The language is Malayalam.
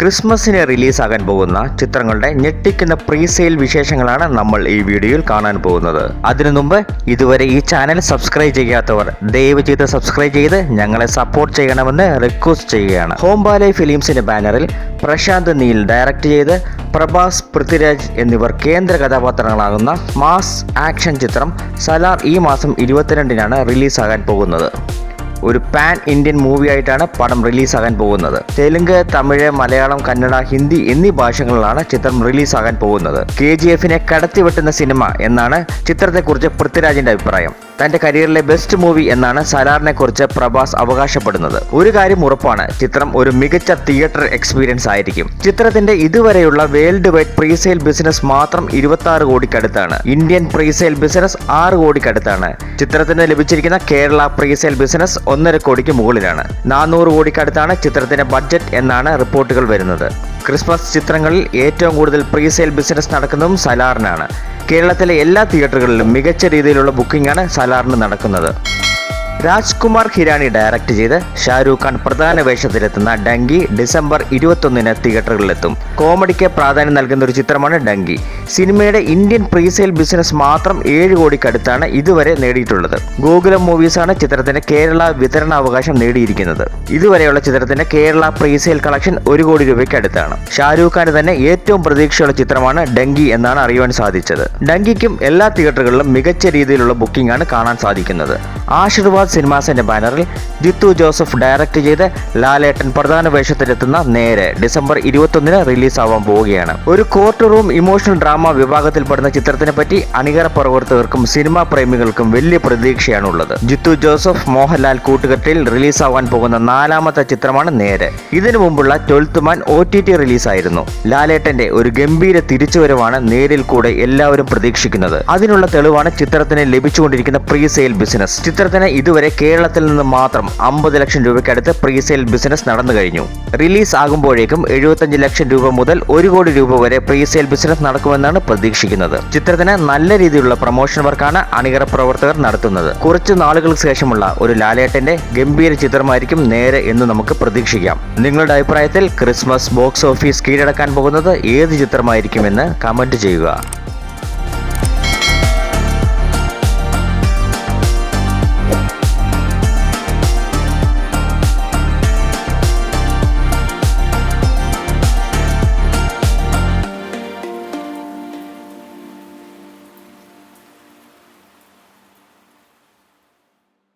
ക്രിസ്മസിന് റിലീസാകാൻ പോകുന്ന ചിത്രങ്ങളുടെ ഞെട്ടിക്കുന്ന പ്രീ സെയിൽ വിശേഷങ്ങളാണ് നമ്മൾ ഈ വീഡിയോയിൽ കാണാൻ പോകുന്നത്. അതിനു മുമ്പ് ഇതുവരെ ഈ ചാനൽ സബ്സ്ക്രൈബ് ചെയ്യാത്തവർ ദയവ് ചെയ്ത് സബ്സ്ക്രൈബ് ചെയ്ത് ഞങ്ങളെ സപ്പോർട്ട് ചെയ്യണമെന്ന് റിക്വസ്റ്റ് ചെയ്യുകയാണ്. ഹോംബാലെ ഫിലിംസിന്റെ ബാനറിൽ പ്രശാന്ത് നീൽ ഡയറക്ട് ചെയ്ത് പ്രഭാസ് പൃഥ്വിരാജ് എന്നിവർ കേന്ദ്ര കഥാപാത്രങ്ങളാകുന്ന മാസ് ആക്ഷൻ ചിത്രം സലാർ ഈ മാസം ഇരുപത്തിരണ്ടിനാണ് റിലീസാകാൻ പോകുന്നത്. ഒരു പാൻ ഇന്ത്യൻ മൂവി ആയിട്ടാണ് പടം റിലീസാകാൻ പോകുന്നത്. തെലുങ്ക് തമിഴ് മലയാളം കന്നഡ ഹിന്ദി എന്നീ ഭാഷകളിലാണ് ചിത്രം റിലീസാകാൻ പോകുന്നത്. കെ ജി എഫിനെ കടത്തിവെട്ടുന്ന സിനിമ എന്നാണ് ചിത്രത്തെക്കുറിച്ച് പൃഥ്വിരാജിന്റെ അഭിപ്രായം. തന്റെ കരിയറിലെ ബെസ്റ്റ് മൂവി എന്നാണ് സലാറിനെ കുറിച്ച് പ്രഭാസ് അവകാശപ്പെടുന്നത്. ഒരു കാര്യം ഉറപ്പാണ് ചിത്രം ഒരു മികച്ച തിയേറ്റർ എക്സ്പീരിയൻസ് ആയിരിക്കും. ചിത്രത്തിന്റെ ഇതുവരെയുള്ള വേൾഡ് വൈഡ് പ്രീസെയിൽ ബിസിനസ് മാത്രം ഇരുപത്തി ആറ് കോടിക്കടുത്താണ്. ഇന്ത്യൻ പ്രീസെയിൽ ബിസിനസ് ആറ് കോടിക്കടുത്താണ്. ചിത്രത്തിന് ലഭിച്ചിരിക്കുന്ന കേരള പ്രീസെയിൽ ബിസിനസ് ഒന്നര കോടിക്ക് മുകളിലാണ്. നാനൂറ് കോടിക്കടുത്താണ് ചിത്രത്തിന്റെ ബഡ്ജറ്റ് എന്നാണ് റിപ്പോർട്ടുകൾ വരുന്നത്. ക്രിസ്മസ് ചിത്രങ്ങളിൽ ഏറ്റവും കൂടുതൽ പ്രീസെയിൽ ബിസിനസ് നടക്കുന്നതും സലാറിനാണ്. കേരളത്തിലെ എല്ലാ തിയേറ്ററുകളിലും മികച്ച രീതിയിലുള്ള ബുക്കിംഗാണ് സലാറിന് നടക്കുന്നത്. രാജ്കുമാർ ഹിരാനി ഡയറക്റ്റ് ചെയ്ത് ഷാരൂഖ് ഖാൻ പ്രധാന വേഷത്തിലെത്തുന്ന ഡങ്കി ഡിസംബർ ഇരുപത്തൊന്നിന് തിയേറ്ററുകളിലെത്തും. കോമഡിക്ക് പ്രാധാന്യം നൽകുന്ന ഒരു ചിത്രമാണ് ഡങ്കി. സിനിമയുടെ ഇന്ത്യൻ പ്രീസെയിൽ ബിസിനസ് മാത്രം ഏഴ് കോടിക്കടുത്താണ് ഇതുവരെ നേടിയിട്ടുള്ളത്. ഗോകുലം മൂവീസാണ് ചിത്രത്തിന്റെ കേരള വിതരണാവകാശം നേടിയിരിക്കുന്നത്. ഇതുവരെയുള്ള ചിത്രത്തിന്റെ കേരള പ്രീസെയിൽ കളക്ഷൻ ഒരു കോടി രൂപയ്ക്ക് അടുത്താണ് ഷാരൂഖ് ഖാന് തന്നെ ഏറ്റവും പ്രതീക്ഷയുള്ള ചിത്രമാണ് ഡങ്കി എന്നാണ് അറിയുവാൻ സാധിച്ചത്. ഡങ്കിക്കും എല്ലാ തിയേറ്ററുകളിലും മികച്ച രീതിയിലുള്ള ബുക്കിംഗ് ആണ് കാണാൻ സാധിക്കുന്നത്. ആശീർവാദ് സിനിമാസിന്റെ ബാനറിൽ ജിത്തു ജോസഫ് ഡയറക്റ്റ് ചെയ്ത് ലാലേട്ടൻ പ്രധാന വേഷത്തിലെത്തുന്ന നേരെ ഡിസംബർ ഇരുപത്തൊന്നിന് റിലീസാവാൻ പോവുകയാണ്. ഒരു കോർട്ട് റൂം ഇമോഷണൽ ഡ്രാമ വിഭാഗത്തിൽപ്പെടുന്ന ചിത്രത്തിനെ പറ്റി അണികര പ്രവർത്തകർക്കും സിനിമാ പ്രേമികൾക്കും വലിയ പ്രതീക്ഷയാണുള്ളത്. ജിത്തു ജോസഫ് മോഹൻലാൽ കൂട്ടുകെട്ടിൽ റിലീസാവാൻ പോകുന്ന നാലാമത്തെ ചിത്രമാണ് നേരെ. ഇതിനു മുമ്പുള്ള twelfth man O T T റിലീസായിരുന്നു. ലാലേട്ടന്റെ ഒരു ഗംഭീര തിരിച്ചുവരവാണ് നേരിൽ കൂടെ എല്ലാവരും പ്രതീക്ഷിക്കുന്നത്. അതിനുള്ള തെളിവാണ് ചിത്രത്തിന് ലഭിച്ചുകൊണ്ടിരിക്കുന്ന പ്രീ സെയിൽ ബിസിനസ് ചിത്രത്തിന് ഇതുവരെ കേരളത്തിൽ നിന്ന് മാത്രം അമ്പത് ലക്ഷം രൂപയ്ക്കടുത്ത് പ്രീസെയിൽ ബിസിനസ് നടന്നു കഴിഞ്ഞു. റിലീസ് ആകുമ്പോഴേക്കും എഴുപത്തഞ്ച് ലക്ഷം രൂപ മുതൽ ഒരു കോടി രൂപ വരെ പ്രീസെയിൽ ബിസിനസ് നടക്കുമെന്നാണ് പ്രതീക്ഷിക്കുന്നത്. ചിത്രത്തിന് നല്ല രീതിയിലുള്ള പ്രൊമോഷൻ വർക്കാണ് അണിയറ പ്രവർത്തകർ നടത്തുന്നത്. കുറച്ചു നാളുകൾക്ക് ശേഷമുള്ള ഒരു ലാലേട്ടന്റെ ഗംഭീര ചിത്രമായിരിക്കും നേരെ എന്ന് നമുക്ക് പ്രതീക്ഷിക്കാം. നിങ്ങളുടെ അഭിപ്രായത്തിൽ ക്രിസ്മസ് ബോക്സ് ഓഫീസ് കീഴടക്കാൻ പോകുന്നത് ഏത് ചിത്രമായിരിക്കുമെന്ന് കമന്റ് ചെയ്യുക.